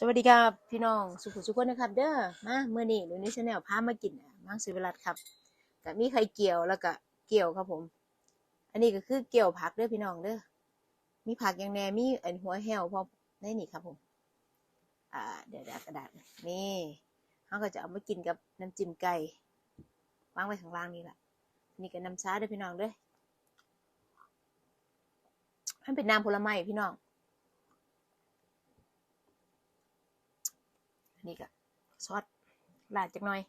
สวัสดีครับพี่น้องสุขุสุขคนนะครับ เด้อมาเมื่อนี้เดี๋ยวนี้ชาแนลพามากินอะมังสวิรัตครับกับมีไข่เกี๊ยวแล้วก็เกี๊ยวครับผม อันนี้ก็คือเกี๊ยวผักเด้อพี่น้องเด้อมีผักอย่างแน่มีอันหัวแห้วพร้อมในนี่ครับผม อ่าเดี๋ยวเดี๋ยวกระดาษนี่เขาก็จะเอามากินกับน้ำจิ้มไก่วางไว้ข้างล่างนี่แหละนี่ก็น้ำชาเด้อพี่น้องเด้อมันเป็นน้ำผลไม้พี่น้อง นนี้ก็ซอสลาดจักหน่อย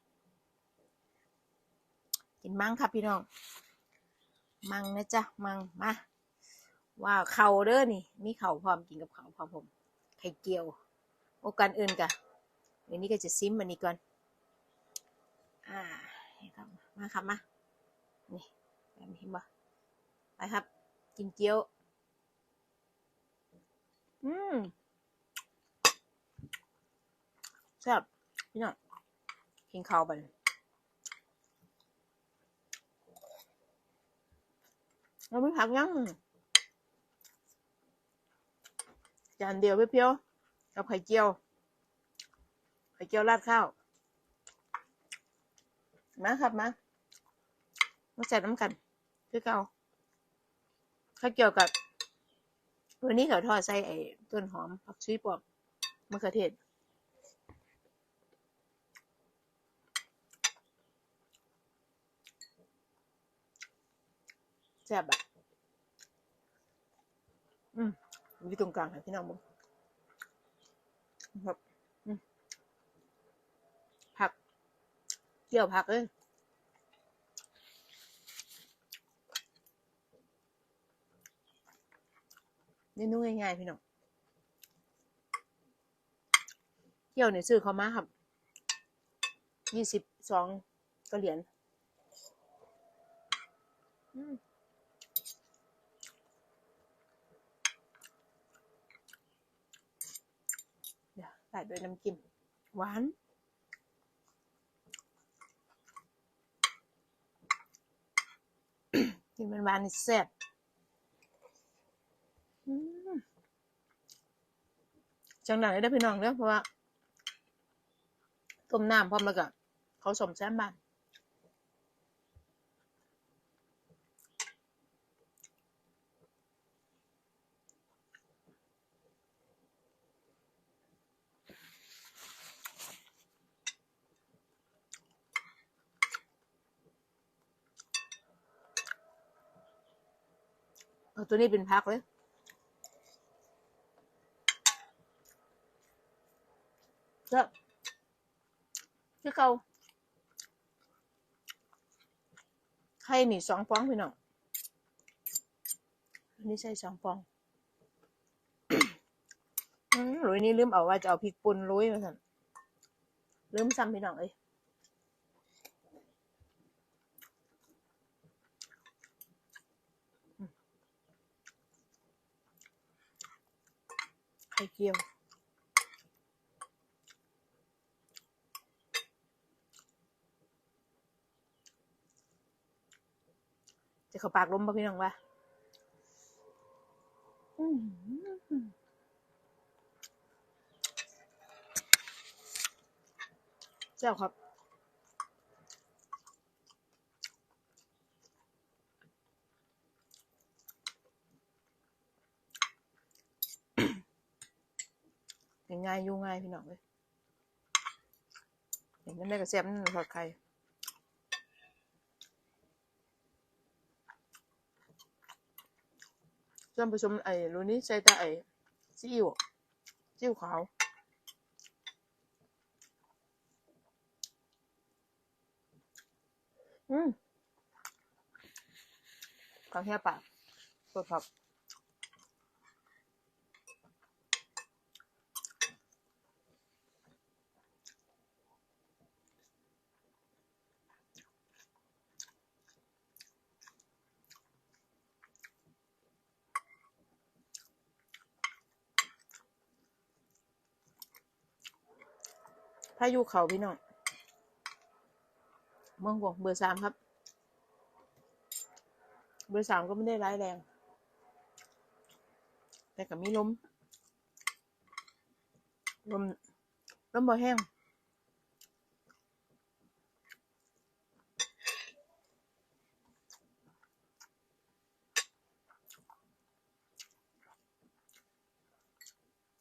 กินมังครับพี่น้อง มังนะจ๊ะ มังมาว้าวเข่าเด้อนี่ มีเข่าพร้อมกินกับเข่าพร้อมผมไข่เจียว โอกันอื่นกะเดี๋ยวนี้ก็จะซิมมันนี้ก่อน อ่าครับมาครับมา นี่แบบนี้บ่ไปครับ กินเกี๊ยว อืม แซ่บพี่น้องกินข้าวไปเราไม่พักยังจานเดียวเพียวๆกับไข่เจียว ไข่เจียวราดข้าว มาครับมามาใส่น้ำกันคือเก่าข้าวเจียวกับ วันนี้เขาทอดใส่ไอ้ต้นหอมผักชีปอบมะเขือเทศ แซ่บอะอืมอยู่ตรงกลางค่ะพี่น้องมึงครับอืมผักเกี่ยวผักเลยเมนูง่ายๆพี่น้องเกี่ยวเนี่ยซื้อเขามาครับยี่สิบสองก็เหรียญอืม เดี๋ยว ใส่ด้วยน้ำจิ้มหวาน กินเป็นหวานนี่แซ่บอืมจังหนังเลยได้อพี่น้องเด้อเพราะว่าต้มน้ำพร้อมแล้วก็เขาสมแซมบ้าน ตัวนี้เป็นพักเลยเจ้าคือเก่าไข่นี่สองฟองพี่น้องอันนี้ใส่สองฟองหลุยนี่ลืมเอาว่าจะเอาพริกป่นลุยมาสั่นลืมซ้ำพี่น้องเอ้ยอืมไข่เจียว จะเข้าปากล้มป่ะพี่น้องวะเจ้าครับ ง่ายยู่ง่ายพี่น้องเลยเห็นนั่นได้กระเสียบนั่นทอดไข่ส่วนผสมไอ้รูนี้ใส่แต่ไอ้ซีอิ๊วซีอิ๊วขาวอืมของเฮียปากสดครับ พายุเขาพี่น้องเมืองบวกเบอร์สามครับ เบอร์สามก็ไม่ได้ร้ายแรง แต่ก็มีลม ลม ลมบ่แห้ง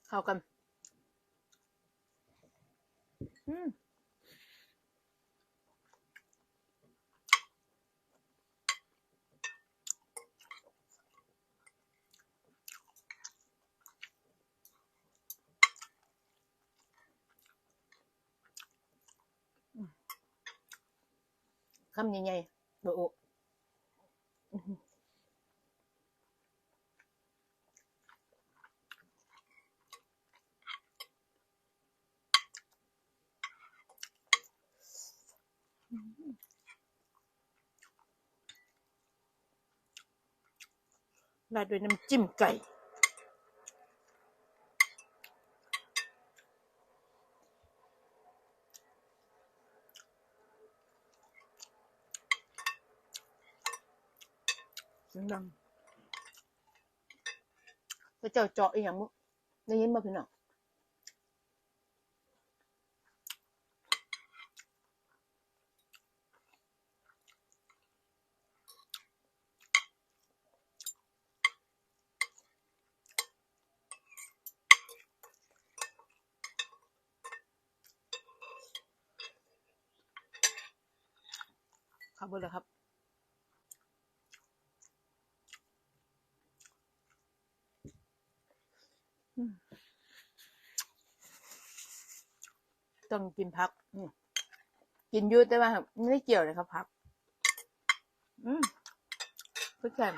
เข้ากัน อืมคำใหญ่ๆโดโอะอื้อหือ ราดด้วยน้ำจิ้มไก่ เสียงดังพระเจ้าเจาะอีหยังมุได้ยินบ่พี่น้อง ครับเบดเลยครับต้องกินพักอืมกินอยูแต่ว่าไม่ได้เกี่ยวเลยครับพัก อืมเพื่อกัน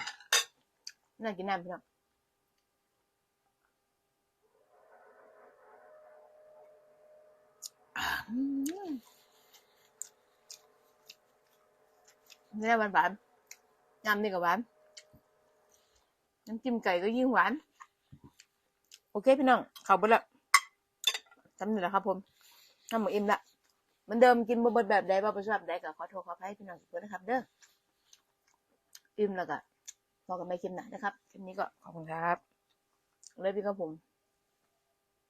น่ากินน้ำพี่น้องอืม นี่หวานหวานๆน้ำนี่ก็หวาน น้ำจิ้มไก่ก็ยิ่งหวาน โอเคพี่น้องเข้าไปละจำนี่แหละครับผมน้ำหมูอิ่มละเหมือนเดิมกินบะเบิดแบบใดบะประชอบใดก็ขอโทษขออภัยพี่น้องทุกคนนะครับ เด้ออิ่มแล้วก็พอกันไม่คลิปหนานะครับคลิปนี้ก็ขอบคุณครับเลยพี่ครับผม